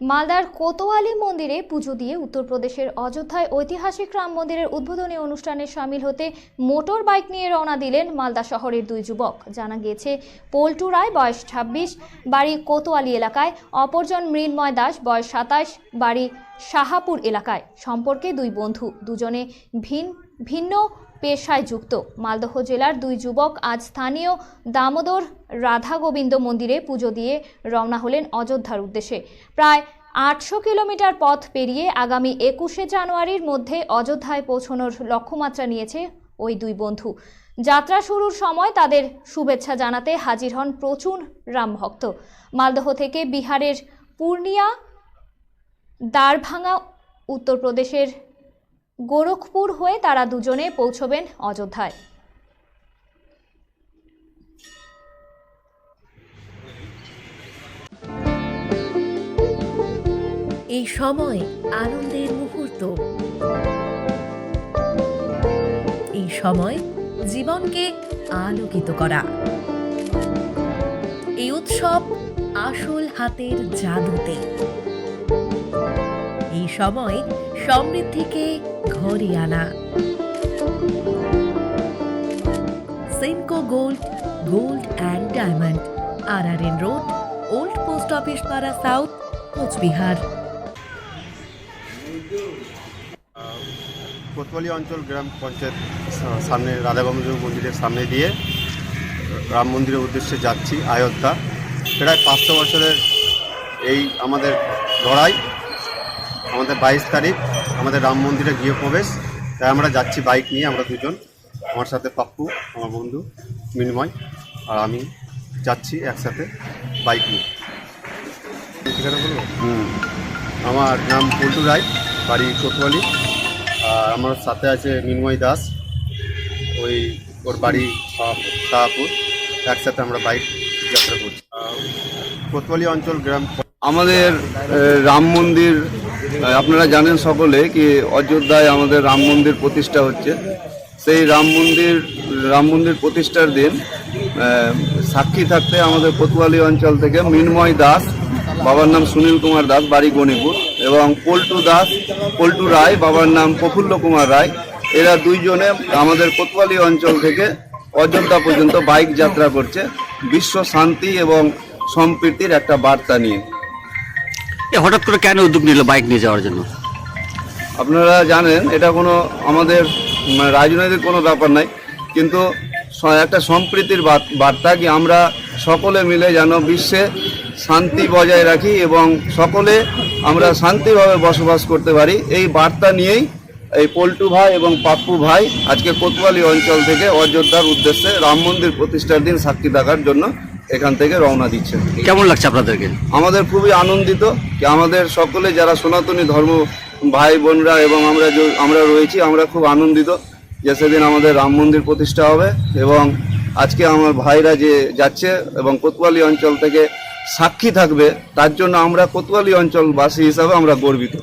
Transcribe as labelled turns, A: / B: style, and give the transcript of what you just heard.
A: মালদার কোতোয়ালি মন্দিরে পুজো দিয়ে উত্তরপ্রদেশের অযোধ্যায় ঐতিহাসিক রাম মন্দিরের উদ্বোধনী অনুষ্ঠানে সামিল হতে মোটর বাইক নিয়ে রওনা দিলেন মালদা শহরের দুই যুবক। জানা গিয়েছে, পল্টু রায়, বয়স ছাব্বিশ, বাড়ি কোতোয়ালি এলাকায়। অপরজন মৃন্ময় দাস, বয়স সাতাশ, বাড়ি শাহাপুর এলাকায় সম্পর্কে দুই বন্ধু দুজনে ভিন, ভিন্ন পেশায় যুক্ত। মালদহ জেলার দুই যুবক আজ স্থানীয় দামোদর রাধা গোবিন্দ মন্দিরে পুজো দিয়ে রওনা হলেন অযোধ্যার উদ্দেশ্যে। প্রায় আটশো কিলোমিটার পথ পেরিয়ে আগামী একুশে জানুয়ারির মধ্যে অযোধ্যায় পৌঁছানোর লক্ষ্যমাত্রা নিয়েছে ওই দুই বন্ধু। যাত্রা শুরুর সময় তাদের শুভেচ্ছা জানাতে হাজির হন প্রচুর রামভক্ত। মালদহ থেকে বিহারের পূর্ণিয়া দ্বারভাঙা উত্তরপ্রদেশের গোরখপুর হয়ে তারা দুজনে পৌঁছবেন অযোধ্যায়।
B: এই সময় আনন্দের মুহূর্ত। এই সময় জীবনকে আলোকিত করা। এই উৎসব আসল হাতের জাদুতে। সময় সমৃদ্ধিকে ঘরে আনা। Senco gold gold and diamond R R N road old post office পাড়া সাউথ কোচবিহার
C: কোতোয়ালি অঞ্চল গ্রাম পঞ্চায়েত সামনে রাধাগোবিন্দ মন্দিরের সামনে দিয়ে রাম মন্দিরের উদ্দেশ্যে যাচ্ছি অযোধ্যা প্রায় পাঁচশো বছরের এই আমাদের লড়াই। আমাদের বাইশ তারিখ আমাদের রাম মন্দিরে গৃহপ্রবেশ। তাই আমরা যাচ্ছি বাইক নিয়ে আমরা দুজন আমার সাথে পাপ্পু আমার বন্ধু মিনময় আর আমি যাচ্ছি একসাথে বাইক নিয়ে। ঠিকানা বলব আমার নাম পল্টু রায় বাড়ি কোতোয়ালি। আর আমার সাথে আছে মিনময় দাস ওই ওর বাড়ি শাহ- শাহপুর। একসাথে আমরা বাইক যাত্রা করছি। কোতোয়ালি অঞ্চল গ্রাম
D: আমাদের রাম মন্দির আপনারা জানেন সকলে কি অযোধ্যায় আমাদের রাম মন্দির প্রতিষ্ঠা হচ্ছে। সেই রাম মন্দির রাম মন্দির প্রতিষ্ঠার দিন সাক্ষী থাকতে আমাদের কোতোয়ালি অঞ্চল থেকে মিনময় দাস, বাবার নাম সুনীল কুমার দাস, বাড়ি গণিপুর, এবং পল্টু দাস, পল্টু রায়, বাবার নাম প্রফুল্ল কুমার রায়। এরা দুইজনে আমাদের কোতোয়ালি অঞ্চল থেকে অযোধ্যা পর্যন্ত বাইক যাত্রা করছে। বিশ্ব শান্তি এবং সম্প্রীতির একটা বার্তা নিয়ে।
E: হঠাৎ করে কেন উদ্যোগ নিল বাইক নিয়ে যাওয়ার জন্য?
D: আপনারা জানেন, এটা কোনো আমাদের রাজনৈতিক কোনো ব্যাপার নাই, কিন্তু একটা সম্প্রীতির বার্তা কি আমরা সকলে মিলে যেন বিশ্বে শান্তি বজায় রাখি এবং সকলে আমরা শান্তিভাবে বসবাস করতে পারি, এই বার্তা নিয়েই এই পল্টু ভাই এবং পাপ্পু ভাই আজকে কোতোয়ালি অঞ্চল থেকে অযোধ্যার উদ্দেশ্যে রাম মন্দির প্রতিষ্ঠার দিন সাক্ষী থাকার জন্য এখান থেকে রওনা দিচ্ছেন।
E: কেমন লাগছে আপনাদেরকে?
D: আমাদের খুবই আনন্দিত কি আমাদের সকলে যারা সনাতনী ধর্ম ভাই বোনরা এবং আমরা যে- আমরা রয়েছি আমরা খুব আনন্দিত যে সেদিন আমাদের রাম মন্দির প্রতিষ্ঠা হবে এবং আজকে আমার ভাইরা যে যাচ্ছে এবং কোতোয়ালি অঞ্চল থেকে সাক্ষী থাকবে তার জন্য আমরা কোতোয়ালি অঞ্চলবাসী হিসাবে আমরা গর্বিত।